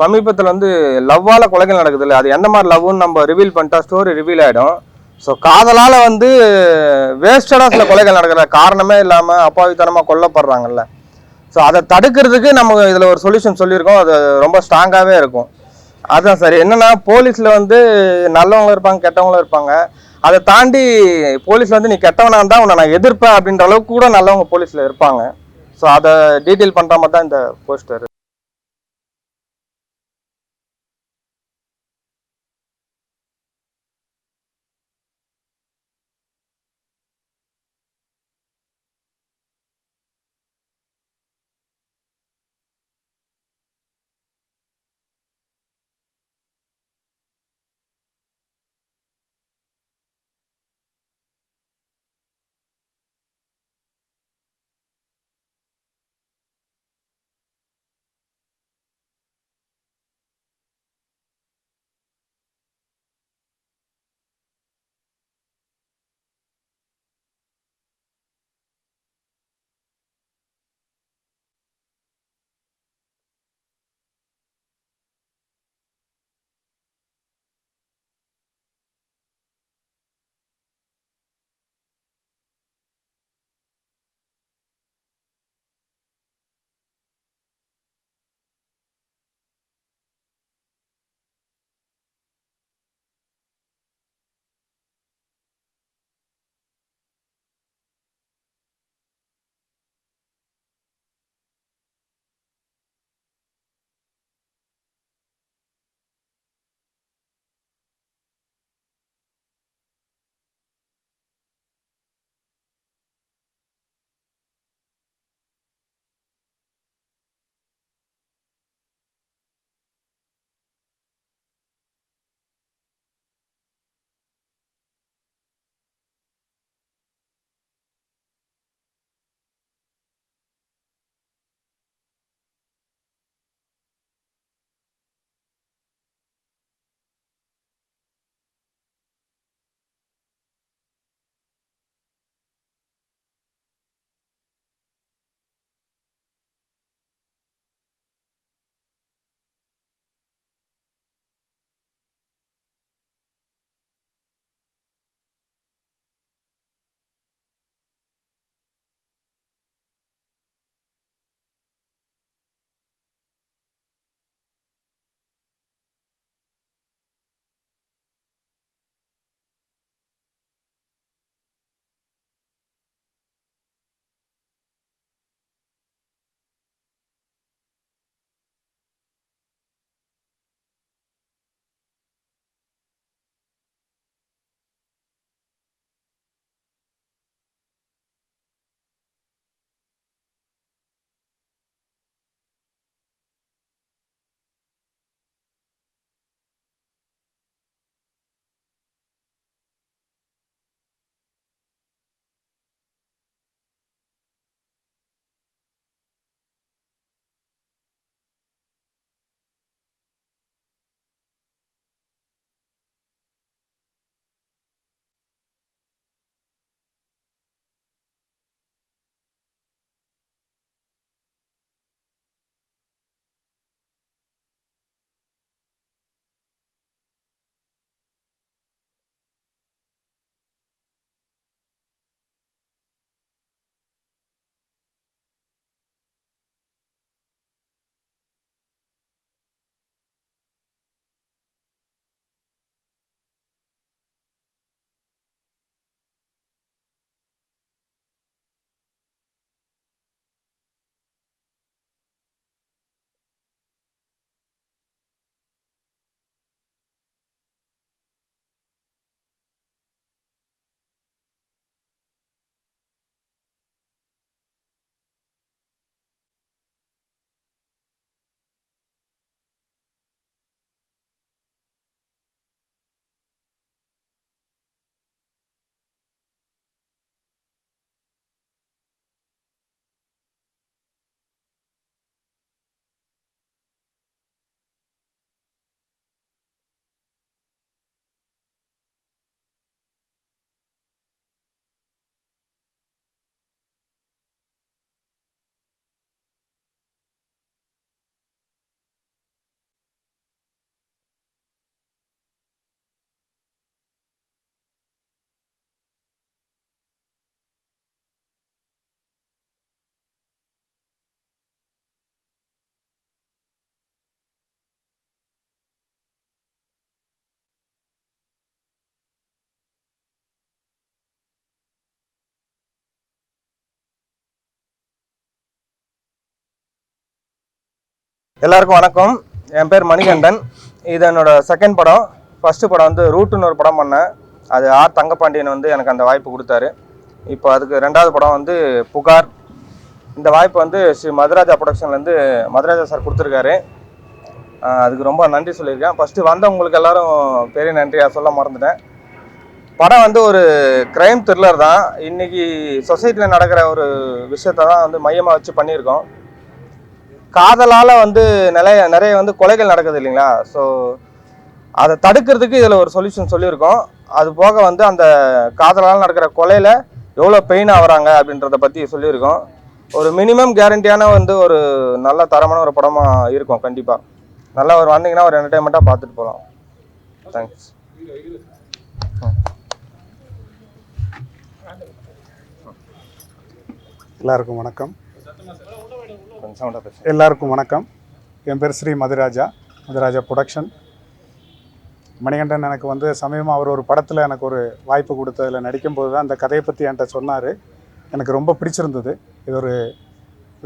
சமீபத்தில் வந்து லவ்வால் கொலைகள் நடக்குது இல்லை அது எந்த மாதிரி லவ்னு நம்ம ரிவீல் பண்ணிட்டா ஸ்டோரி ரிவீல் ஆகிடும் ஸோ காதலால் வந்து வேஸ்டடாக சில கொலைகள் நடக்கிற காரணமே இல்லாமல் அப்பாவித்தனமாக கொல்லப்படுறாங்கல்ல. ஸோ அதை தடுக்கிறதுக்கு நம்ம இதில் ஒரு சொல்யூஷன் சொல்லியிருக்கோம். அது ரொம்ப ஸ்ட்ராங்காகவே இருக்கும். அதுதான் சார். என்னன்னா போலீஸில் வந்து நல்லவங்களும் இருப்பாங்க கெட்டவங்களும் இருப்பாங்க. அதை தாண்டி போலீஸில் வந்து நீ கெட்டவனா இருந்தால் உன்னை நான் எதிர்ப்பேன் அப்படின்ற அளவுக்கு கூட நல்லவங்க போலீஸில் இருப்பாங்க. ஸோ அதை டீட்டெயில் பண்ணுற மாதிரி தான் இந்த போஸ்டர் எல்லாருக்கும் வணக்கம். என் பேர் மணிகண்டன். இது என்னோட செகண்ட் படம். ஃபஸ்ட்டு படம் வந்து ரூட்டுன்னு ஒரு படம் பண்ணேன். அது ஆர் தங்கப்பாண்டியன் வந்து எனக்கு அந்த வாய்ப்பு கொடுத்தாரு. இப்போ அதுக்கு ரெண்டாவது படம் வந்து புகார். இந்த வாய்ப்பு வந்து ஸ்ரீ மதுராஜா ப்ரொடக்ஷன்லேருந்து மதுராஜா சார் கொடுத்துருக்காரு. அதுக்கு ரொம்ப நன்றி சொல்லியிருக்கேன். ஃபஸ்ட்டு வந்தவங்களுக்கு எல்லாரும் பெரிய நன்றியாக சொல்ல மறந்துட்டேன். படம் வந்து ஒரு கிரைம் த்ரில்லர் தான். இன்னைக்கு சொசைட்டியில் நடக்கிற ஒரு விஷயத்தை தான் வந்து மையமாக வச்சு பண்ணியிருக்கோம். காதலால் வந்து நிறைய நிறைய வந்து கொலைகள் நடக்குது இல்லைங்களா? ஸோ அதை தடுக்கிறதுக்கு இதில் ஒரு சொல்யூஷன் சொல்லியிருக்கோம். அது போக வந்து அந்த காதலால் நடக்கிற கொலையில் எவ்வளோ பெயின் ஆகுறாங்க அப்படின்றத பற்றி சொல்லியிருக்கோம். ஒரு மினிமம் கேரண்டியான வந்து ஒரு நல்ல தரமான ஒரு படமாக இருக்கும் கண்டிப்பாக நல்லா ஒரு வந்தீங்கன்னா ஒரு என்டர்டைன்மெண்ட்டாக பார்த்துட்டு போகலாம். தேங்க்ஸ் எல்லாருக்கும் வணக்கம். எல்லாருக்கும் வணக்கம். என் பேர் ஸ்ரீ மதுராஜா. மதுராஜா ப்ரொடக்ஷன் மணிகண்டன் எனக்கு வந்து சமயமாக அவர் ஒரு படத்தில் எனக்கு ஒரு வாய்ப்பு கொடுத்ததில் நடிக்கும்போது தான் அந்த கதையை பற்றி என்கிட்ட சொன்னார். எனக்கு ரொம்ப பிடிச்சிருந்தது. இது ஒரு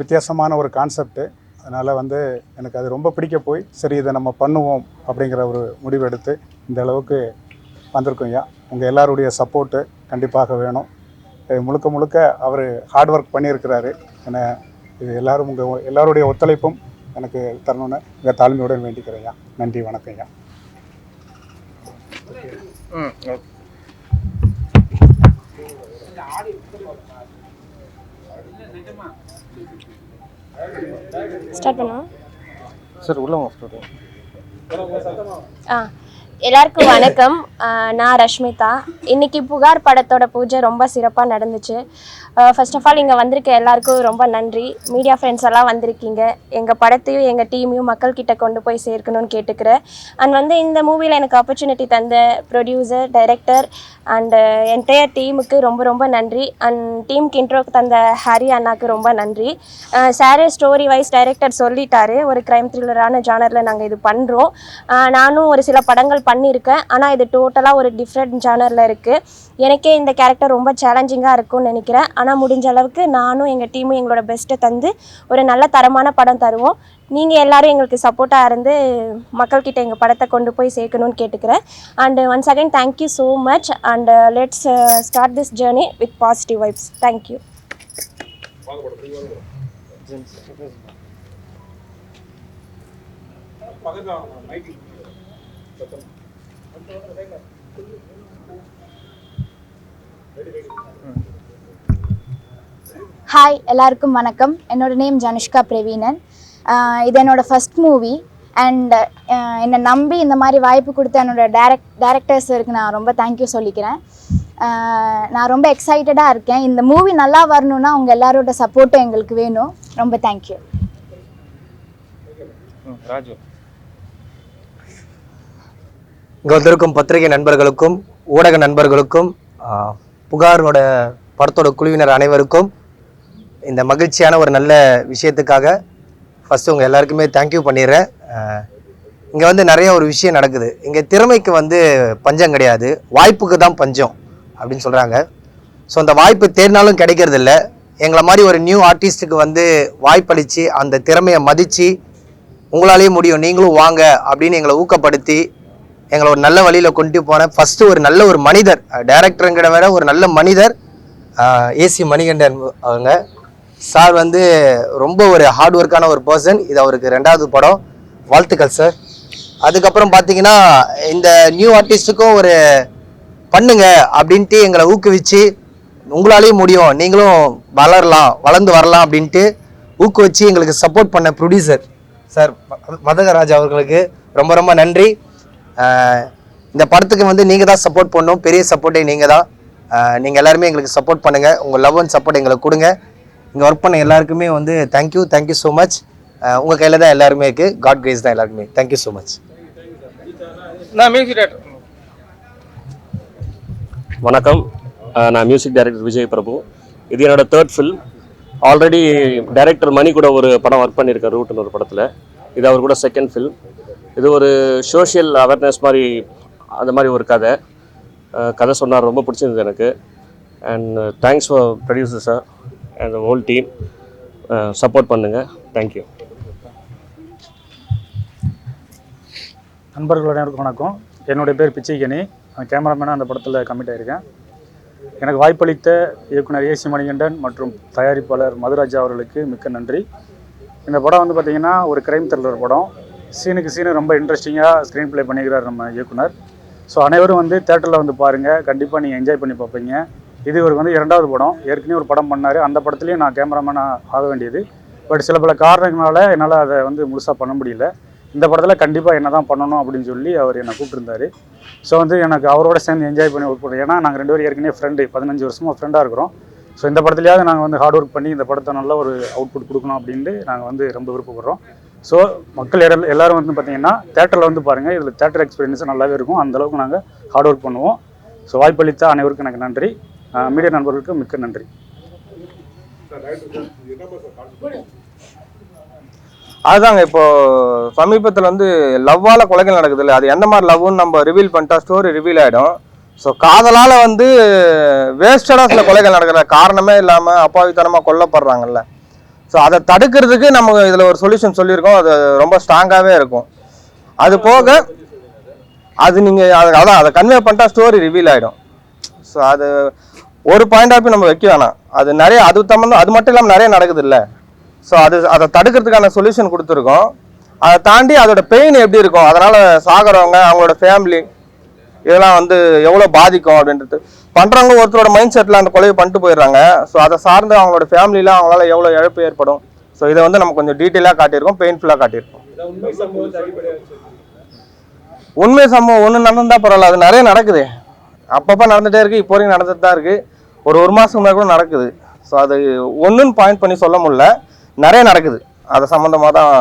வித்தியாசமான ஒரு கான்செப்ட்டு அதனால் வந்து எனக்கு அது ரொம்ப பிடிக்க போய் சரி இதை நம்ம பண்ணுவோம் அப்படிங்கிற ஒரு முடிவு எடுத்து இந்த அளவுக்கு வந்திருக்கோம் ஐயா. உங்கள் எல்லாருடைய சப்போர்ட்டு கண்டிப்பாக வேணும். முழுக்க முழுக்க அவர் ஹார்ட் ஒர்க் பண்ணியிருக்கிறாரு. என்னை இது எல்லாரும் உங்கள் எல்லாருடைய ஒத்துழைப்பும் எனக்கு தரணும்னு உங்கள் தாழ்மையுடன் வேண்டிக்கிறேன் ஐயா. நன்றி வணக்கம் ஐயா. ம் ஓகே ஸ்டார்ட் பண்ணுவோம் சார் உள்ள ஆ. எல்லாருக்கும் வணக்கம். நான் ரஷ்மிதா. இன்னைக்கு புகார் படத்தோட பூஜை ரொம்ப சிறப்பாக நடந்துச்சு. ஃபர்ஸ்ட் ஆஃப் ஆல் இங்கே வந்திருக்க எல்லாருக்கும் ரொம்ப நன்றி. மீடியா ஃப்ரெண்ட்ஸ் எல்லாம் வந்திருக்கீங்க. எங்கள் படத்தையும் எங்கள் டீமையும் மக்கள்கிட்ட கொண்டு போய் சேர்க்கணும்னு கேட்டுக்கிறேன். அண்ட் வந்து இந்த மூவியில் எனக்கு ஆப்பர்ச்சுனிட்டி தந்த ப்ரொடியூசர் டைரக்டர் அண்டு என்டையர் டீமுக்கு ரொம்ப ரொம்ப நன்றி. அண்ட் டீமுக்கு இன்ட்ரோ தந்த ஹரி அண்ணாக்கு ரொம்ப நன்றி. சாரே ஸ்டோரி வைஸ் டைரக்டர் சொல்லிட்டாரு. ஒரு க்ரைம் த்ரில்லரான ஜானரில் நாங்கள் இது பண்ணுறோம் நானும் ஒரு சில படங்கள் பண்ணியிருக்கேன். ஆனால் இது டோட்டலாக ஒரு டிஃப்ரெண்ட் ஜானரில் இருக்குது எனக்கே இந்த கேரக்டர் ரொம்ப சேலஞ்சிங்காக இருக்கும்னு நினைக்கிறேன். ஆனால் முடிஞ்ச அளவுக்கு நானும் எங்கள் டீமும் எங்களோட பெஸ்ட்டை தந்து ஒரு நல்ல தரமான படம் தருவோம். நீங்கள் எல்லோரும் எங்களுக்கு சப்போர்ட்டாக இருந்து மக்கள்கிட்ட எங்கள் படத்தை கொண்டு போய் சேர்க்கணும்னு கேட்டுக்கிறேன். And once again thank you so much and let's start this journey with positive vibes thank you hi எல்லாருக்கும் வணக்கம். என்னோட நேம் ஜனுஷ்கா பிரவீனன் இது என்னோட ஃபஸ்ட் மூவி அண்ட் என்னை நம்பி இந்த மாதிரி வாய்ப்பு கொடுத்த என்னோட டேரக்ட் டேரக்டர்ஸருக்கு நான் ரொம்ப தேங்க்யூ சொல்லிக்கிறேன். நான் ரொம்ப எக்ஸைட்டடாக இருக்கேன். இந்த மூவி நல்லா வரணும்னா உங்கள் எல்லாரோட சப்போர்ட்டும் எங்களுக்கு வேணும். ரொம்ப தேங்க்யூ ராஜு. இங்கே வந்திருக்கும் பத்திரிகை நண்பர்களுக்கும் ஊடக நண்பர்களுக்கும் புகாரோட படத்தோட குழுவினர் அனைவருக்கும் இந்த மகிழ்ச்சியான ஒரு நல்ல விஷயத்துக்காக ஃபஸ்ட்டு உங்கள் எல்லாருக்குமே தேங்க்யூ பண்ணிடுறேன். இங்கே வந்து நிறைய ஒரு விஷயம் நடக்குது. இங்கே திறமைக்கு வந்து பஞ்சம் கிடையாது. வாய்ப்புக்கு தான் பஞ்சம் அப்படின்னு சொல்கிறாங்க ஸோ அந்த வாய்ப்பு தேடினாலும் கிடைக்கிறது இல்லை. எங்களை மாதிரி ஒரு நியூ ஆர்டிஸ்ட்டுக்கு வந்து வாய்ப்பளித்து அந்த திறமையை மதித்து உங்களாலேயே முடியும். நீங்களும் வாங்க அப்படின்னு எங்களை ஊக்கப்படுத்தி எங்களை ஒரு நல்ல வழியில் கொண்டு போனேன் ஃபஸ்ட்டு ஒரு நல்ல ஒரு மனிதர் டேரக்டருங்கிற விட ஒரு நல்ல மனிதர் ஏசி மணிகண்டன் அவங்க. சார் வந்து ரொம்ப ஒரு ஹார்ட் ஒர்க்கான ஒரு பர்சன் இது அவருக்கு ரெண்டாவது படம். வாழ்த்துக்கள் சார் அதுக்கப்புறம் பார்த்தீங்கன்னா இந்த நியூ ஆர்டிஸ்ட்டுக்கும் ஒரு பண்ணுங்க அப்படின்ட்டு எங்களை ஊக்குவிச்சு உங்களாலேயும் முடியும். நீங்களும் வளரலாம் வளர்ந்து வரலாம் அப்படின்ட்டு ஊக்குவிச்சு எங்களுக்கு சப்போர்ட் பண்ண ப்ரொடியூசர் சார் மதகராஜ் அவர்களுக்கு ரொம்ப ரொம்ப நன்றி. இந்த படத்துக்கு வந்து நீங்கள் தான் சப்போர்ட் பண்ணணும். பெரிய சப்போர்ட்டே நீங்கள் தான். நீங்கள் எல்லாருமே எங்களுக்கு சப்போர்ட் பண்ணுங்கள் உங்கள் லவ் அண்ட் சப்போர்ட் எங்களுக்கு கொடுங்க. இங்கே ஒர்க் பண்ண எல்லாருக்குமே வந்து தேங்க்யூ தேங்க்யூ ஸோ மச் உங்கள் கையில் தான் எல்லாருமே இருக்குது காட் கிரேஸ் தான் எல்லாருக்குமே. தேங்க்யூ ஸோ மச் நான் மியூசிக் டேரக்டர் வணக்கம். நான் மியூசிக் டைரக்டர் விஜய் பிரபு. இது என்னோட third film already director Mani கூட ஒரு படம் ஒர்க் பண்ணியிருக்கேன் ரூட்னு ஒரு படத்தில். இது அவர் கூட செகண்ட் ஃபில்ம் இது ஒரு சோஷியல் அவேர்னஸ் மாதிரி அந்த மாதிரி ஒரு கதை. கதை சொன்னார் ரொம்ப பிடிச்சிருந்தது எனக்கு. And thanks for producer sir and whole team support பண்ணுங்கள் தேங்க்யூ நண்பர்கள் அனைவருக்கும் வணக்கம். என்னுடைய பேர் பிச்சைக்கனி. நான் கேமராமேனாக அந்த படத்தில் கமிட் ஆகியிருக்கேன் எனக்கு வாய்ப்பளித்த இயக்குனர் ஏசி மணிகண்டன் மற்றும் தயாரிப்பாளர் மதுராஜா அவர்களுக்கு மிக்க நன்றி. இந்த படம் வந்து பார்த்திங்கன்னா ஒரு கிரைம் த்ரில்லர் படம். சீனுக்கு சீனு ரொம்ப இன்ட்ரெஸ்டிங்காக ஸ்க்ரீன் ப்ளே பண்ணிக்கிறார் நம்ம இயக்குனர். ஸோ அனைவரும் வந்து தேட்டரில் வந்து பாருங்கள் கண்டிப்பாக நீங்கள் என்ஜாய் பண்ணி பார்ப்பீங்க. இது இவருக்கு வந்து இரண்டாவது படம். ஏற்கனவே ஒரு படம் பண்ணார். அந்த படத்துலேயும் நான் கேமராமேனாக ஆக வேண்டியது. பட் சில பல காரணங்களால் என்னால் அதை வந்து முழுசாக பண்ண முடியல. இந்த படத்தில் கண்டிப்பாக என்ன தான் பண்ணணும் அப்படின்னு சொல்லி அவர் என்னை கூப்பிட்டுருந்தாரு. ஸோ வந்து எனக்கு அவரோட சேர்ந்து என்ஜாய் பண்ணி ஒர்க் பண்ணுறோம் ஏன்னா நாங்கள் ரெண்டு பேரும் ஏற்கனவே ஃப்ரெண்டு பதினஞ்சு வருஷமாக ஃப்ரெண்டாக இருக்கிறோம். ஸோ இந்த படத்துலையாவது நாங்கள் வந்து ஹார்ட் ஒர்க் பண்ணி இந்த படத்தை நல்ல ஒரு அவுட்புட் கொடுக்கணும் அப்படின்ட்டு நாங்கள் வந்து ரொம்ப விருப்பப்படுறோம். ஸோ மக்கள் எல்லாரும் எல்லாரும் வந்து பார்த்தீங்கன்னா தேட்டரில் வந்து பாருங்கள் இதில் தேட்டர் எக்ஸ்பீரியன்ஸ் நல்லாவே இருக்கும். அந்தளவுக்கு நாங்கள் ஹார்ட் ஒர்க் பண்ணுவோம். ஸோ வாய்ப்பளித்த அனைவருக்கும் எனக்கு நன்றி. மீடியா நண்பர்களுக்கு மிக்க நன்றி. அதுதாங்க இப்போ சமீபத்தில் வந்து லவ்வால் கொலைகள் நடக்குது அது எந்த மாதிரி லவ்னு நம்ம ரிவீல் பண்ணிட்டா ஸ்டோரி ரிவீல் ஆகிடும் ஸோ காதலால் வந்து வேஸ்டடாக சில கொலைகள் நடக்கிற காரணமே இல்லாமல் அப்பாவித்தனமாக கொல்லப்படுறாங்கல்ல. ஸோ அதை தடுக்கிறதுக்கு நம்ம இதில் ஒரு சொல்யூஷன் சொல்லியிருக்கோம். அது ரொம்ப ஸ்ட்ராங்காகவே இருக்கும். அது போக அது நீங்கள் அது அதான் அதை கன்வே பண்ணிட்டா ஸ்டோரி ரிவீல் ஆகிடும் ஸோ அது ஒரு பாயிண்ட் ஆஃப் நம்ம வைக்க வேணாம். அது நிறைய அது சம்மந்தம் அது மட்டும் இல்லாமல் நிறைய நடக்குது இல்லை ஸோ அது அதை தடுக்கிறதுக்கான சொல்யூஷன் கொடுத்துருக்கோம். அதை தாண்டி அதோட பெயின் எப்படி இருக்கும்? அதனால் சாகிறவங்க அவங்களோட ஃபேமிலி இதெல்லாம் வந்து எவ்வளோ பாதிக்கும் அப்படின்றது. பண்ணுறவங்க ஒருத்தரோட மைண்ட் செட்டில் அந்த கொலையை பண்ணிட்டு போயிடுறாங்க. ஸோ அதை சார்ந்து அவங்களோட ஃபேமிலியில் அவங்களால எவ்வளோ இழப்பு ஏற்படும். ஸோ இதை வந்து நம்ம கொஞ்சம் டீட்டெயிலாக காட்டியிருக்கோம் பெயின்ஃபுல்லாக காட்டியிருக்கோம். உண்மை சம்பவம் ஒன்று நடந்தா பரவாயில்ல அது நிறைய நடக்குது. அப்பப்போ நடந்துகிட்டே இருக்குது இப்போ வரைக்கும் நடந்துட்டு தான் இருக்குது ஒரு ஒரு மாதம் முன்னாடி கூட நடக்குது. ஸோ அது ஒன்றுன்னு பாயிண்ட் பண்ணி சொல்ல முடியல. நிறைய நடக்குது. அது சம்மந்தமாக தான்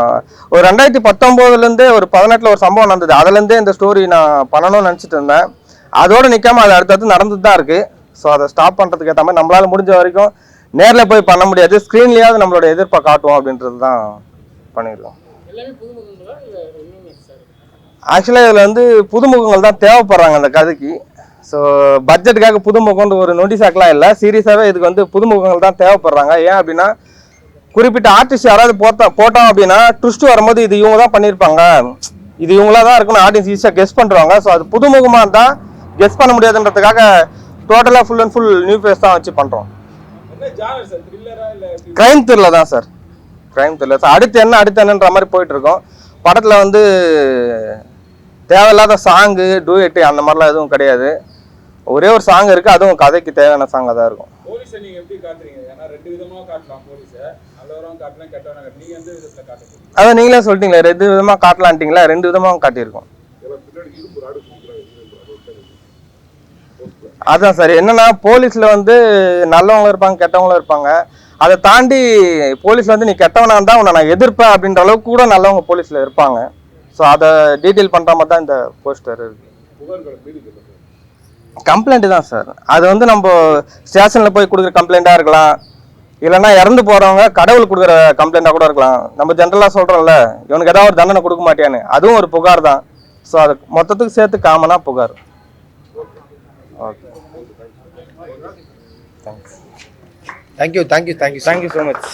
ஒரு ரெண்டாயிரத்தி பத்தொம்போதுலேருந்தே ஒரு பதினெட்டில் ஒரு சம்பவம் நடந்தது. அதுலேருந்தே இந்த ஸ்டோரி நான் பண்ணணும்னு நினச்சிட்டு இருந்தேன். அதோடு நிற்காம அது அடுத்தடுத்து நடந்துட்டு தான் இருக்குது ஸோ அதை ஸ்டாப் பண்ணுறதுக்கு ஏற்ற மாதிரி நம்மளால் முடிஞ்ச வரைக்கும் நேரில் போய் பண்ண முடியாது. ஸ்க்ரீன்லேயாவது நம்மளோட எதிர்ப்பை காட்டுவோம் அப்படின்றது தான் பண்ணியிருக்கோம் ஆக்சுவலாக இதில் வந்து புதுமுகங்கள் தான் தேவைப்படுறாங்க அந்த கதைக்கு. ஸோ பட்ஜெட்டுக்காக புதுமுகம்னு ஒரு நோட்டீஸாக்கெலாம் இல்லை. சீரியஸாகவே இதுக்கு வந்து புதுமுகங்கள் தான் தேவைப்படுறாங்க. ஏன் அப்படின்னா குறிப்பிட்ட ஆர்டிஸ்ட் யாராவது போட்டா போட்டோம் அப்படின்னா ட்விஸ்ட் வரும்போது இது இவங்க தான் பண்ணியிருப்பாங்க. இது இவங்களா தான் இருக்குன்னு ஆடியன்ஸ் ஈஸியாக கெஸ் பண்ணுறாங்க ஸோ அது புதுமுகமாக இருந்தால் கெஸ் பண்ண முடியாதுன்றதுக்காக டோட்டலாக full and full new face தான் வச்சு பண்ணுறோம் கிரைம் த்ரில்லர் தான் சார் கிரைம் த்ரில்லர் சார் அடுத்து என்ன அடுத்து என்னன்ற மாதிரி போயிட்டு இருக்கோம். படத்தில் வந்து தேவையில்லாத சாங்கு டூயட்டு அந்த மாதிரிலாம் எதுவும் கிடையாது. ஒரே ஒரு சாங் இருக்குது அதுவும் கதைக்கு தேவையான சாங்காக தான் இருக்கும். போலீஸை நீங்க எப்படி காட்டுறீங்க? ஏன்னா ரெண்டு விதமா காட்டலாம் போலீஸை அதான் நீங்களே சொல்லிட்டீங்களே ரெண்டு விதமாக காட்டலான்ட்டிங்களா? ரெண்டு விதமாக காட்டியிருக்கோம். அதான் சார் என்னன்னா போலீஸ்ல வந்து நல்லவங்களும் இருப்பாங்க கெட்டவங்களும் இருப்பாங்க. அதை தாண்டி போலீஸ்ல வந்து நீ கெட்டவனா இருந்தா உன்னை நான் எதிர்ப்பேன் அப்படின்ற அளவுக்கு கூட நல்லவங்க போலீஸ்ல இருப்பாங்க. ஸோ அதை டீட்டெயில் பண்ற மாதிரி தான் இந்த போஸ்டர் இருக்கு. கம்ப்ளைண்ட் தான் சார். அது வந்து நம்ம ஸ்டேஷனில் போய் கொடுக்குற கம்ப்ளைண்ட்டாக இருக்கலாம். இல்லைன்னா இறந்து போகிறவங்க கடவுள் கொடுக்குற கம்ப்ளைண்ட்டாக கூட இருக்கலாம். நம்ம ஜென்ரலாக சொல்கிறோம்ல இவனுக்கு ஏதாவது ஒரு தண்டனை கொடுக்க மாட்டியான்னு. அதுவும் ஒரு புகார் தான். ஸோ அது மொத்தத்துக்கு சேர்த்து காமனாக புகார். Okay thanks thank you thank you thank you thank you so much